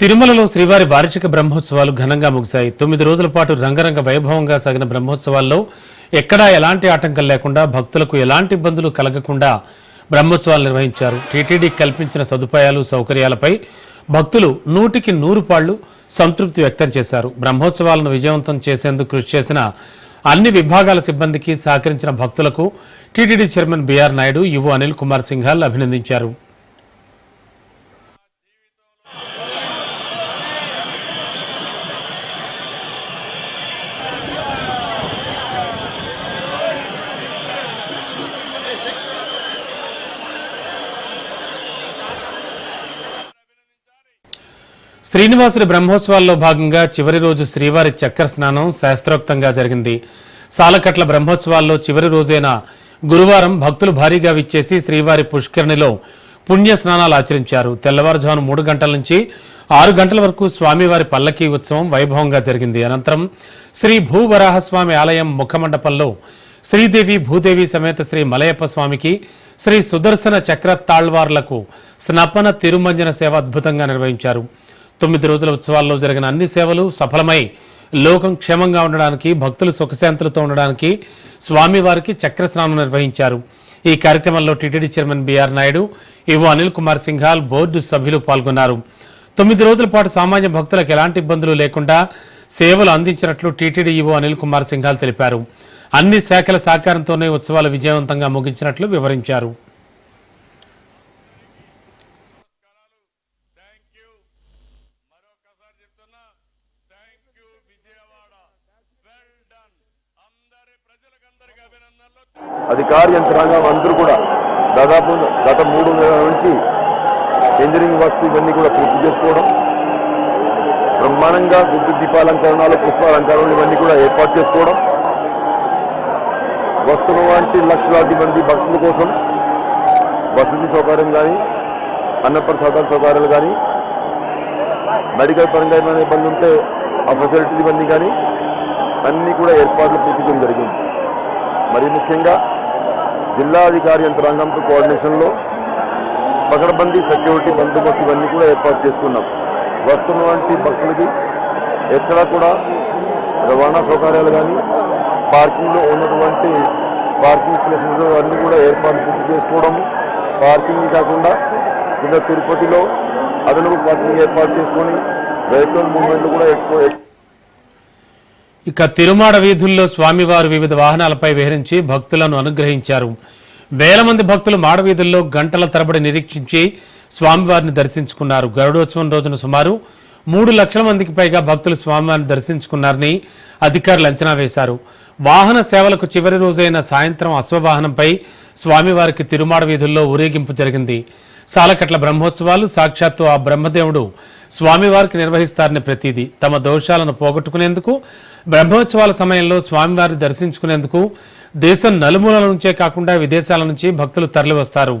తిరుమలలో శ్రీవారి వార్షిక బ్రహ్మోత్సవాలు ఘనంగా ముగిశాయి. తొమ్మిది రోజుల పాటు రంగరంగ వైభవంగా సాగిన బ్రహ్మోత్సవాల్లో ఎక్కడా ఎలాంటి ఆటంకం లేకుండా భక్తులకు ఎలాంటి ఇబ్బందులు కలగకుండా బ్రహ్మోత్సవాలు నిర్వహించారు. టీటీడీ కల్పించిన సదుపాయాలు సౌకర్యాలపై భక్తులు నూటికి నూరు పాళ్ళు సంతృప్తి వ్యక్తం చేశారు. బ్రహ్మోత్సవాలను విజయవంతం చేసేందుకు కృషి చేసిన అన్ని విభాగాల సిబ్బందికి సహకరించిన భక్తులకు టీటీడీ చైర్మన్ బీఆర్ నాయుడు యువ అనిల్ కుమార్ సింఘాల్ అభినందించారు. శ్రీనివాసుడి బ్రహ్మోత్సవాల్లో భాగంగా చివరి రోజు శ్రీవారి చక్ర స్నానం శాస్త్రోక్తంగా జరిగింది. సాలకట్ల బ్రహ్మోత్సవాల్లో చివరి రోజైన గురువారం భక్తులు భారీగా విచ్చేసి శ్రీవారి పుష్కరిణిలో పుణ్య స్నానాలు ఆచరించారు. తెల్లవారుజామున మూడు గంటల నుంచి ఆరు గంటల వరకు స్వామివారి పల్లకీ ఉత్సవం వైభవంగా జరిగింది. అనంతరం శ్రీ భూవరాహస్వామి ఆలయం ముఖమండపంలో శ్రీదేవి భూదేవి సమేత శ్రీ మలయప్ప స్వామికి శ్రీ సుదర్శన చక్ర తాళ్వార్లకు స్నపన తిరుమంజన సేవ అద్భుతంగా నిర్వహించారు. తొమ్మిది రోజుల ఉత్సవాల్లో జరిగిన అన్ని సేవలు సఫలమై లోకం క్షేమంగా ఉండడానికి భక్తులు సుఖశాంతులతో ఉండడానికి స్వామివారికి చక్ర స్నానం నిర్వహించారు. ఈ కార్యక్రమంలో టీటీడీ చైర్మన్ బీఆర్ నాయుడు ఇవో అనిల్ కుమార్ సింఘాల్ బోర్డు సభ్యులు పాల్గొన్నారు. తొమ్మిది రోజుల పాటు సామాన్య భక్తులకు ఎలాంటి ఇబ్బందులు లేకుండా సేవలు అందించినట్లు టీటీడీ ఈవో అనిల్ కుమార్ సింఘాల్ తెలిపారు. అన్ని శాఖల సహకారంతోనే ఉత్సవాలు విజయవంతంగా ముగించినట్లు వివరించారు. అధికార యంత్రాంగం అందరూ కూడా దాదాపు గత మూడు నెలల నుంచి ఇంజనీరింగ్ వర్క్స్ ఇవన్నీ కూడా పూర్తి చేసుకోవడం బ్రహ్మాండంగా గుడ్డు దీపాలంకరణాలు పుష్పాలంకరణలు ఇవన్నీ కూడా ఏర్పాటు చేసుకోవడం వస్తున్న వంటి లక్షలాది మంది భక్తుల కోసం వసతి సౌకర్యం కానీ అన్నప్రసాదాల సౌకర్యాలు కానీ మెడికల్ పరంగా ఏమైనా ఇబ్బంది ఉంటే ఆ ఫెసిలిటీలు ఇవన్నీ కానీ అన్నీ కూడా ఏర్పాట్లు పూర్తి చేయడం జరిగింది. మరి ముఖ్యంగా జిల్లా అధికారి యంత్రాంగంతో కోఆర్డినేషన్లో పకడబందీ సెక్యూరిటీ బందోబస్తు ఇవన్నీ కూడా ఏర్పాటు చేసుకున్నాం. వస్తున్నటువంటి భక్తులకి ఎక్కడ కూడా రవాణా సౌకర్యాలు కానీ పార్కింగ్లో ఉన్నటువంటి పార్కింగ్ ప్లేసెస్ అన్నీ కూడా ఏర్పాటు పూర్తి చేసుకోవడం పార్కింగ్ కాకుండా కింద తిరుపతిలో అదనపు పార్కింగ్ ఏర్పాటు చేసుకొని వెహికల్ మూవ్మెంట్లు కూడా ఎక్కువ ఇక తిరుమాడ వీధుల్లో స్వామివారు వివిధ వాహనాలపై విహరించి భక్తులను అనుగ్రహించారు. వేల మంది భక్తులు మాడవీధుల్లో గంటల తరబడి నిరీక్షించి స్వామివారిని దర్శించుకున్నారు. గరుడోత్సవం రోజున సుమారు మూడు లక్షల మందికి పైగా భక్తులు స్వామివారిని దర్శించుకున్నారని అధికారులు అంచనా వేశారు. వాహన సేవలకు చివరి రోజైన సాయంత్రం అశ్వవాహనంపై స్వామివారికి తిరుమాడ వీధుల్లో ఊరేగింపు జరిగింది. సాలకట్ల బ్రహ్మోత్సవాలు సాక్షాత్తు ఆ బ్రహ్మదేవుడు స్వామివారికి నిర్వహిస్తారని ప్రతీది. తమ దోషాలను పోగొట్టుకునేందుకు బ్రహ్మోత్సవాల సమయంలో స్వామివారిని దర్శించుకునేందుకు దేశం నలుమూలల నుంచే కాకుండా విదేశాల నుంచి భక్తులు తరలివస్తారు.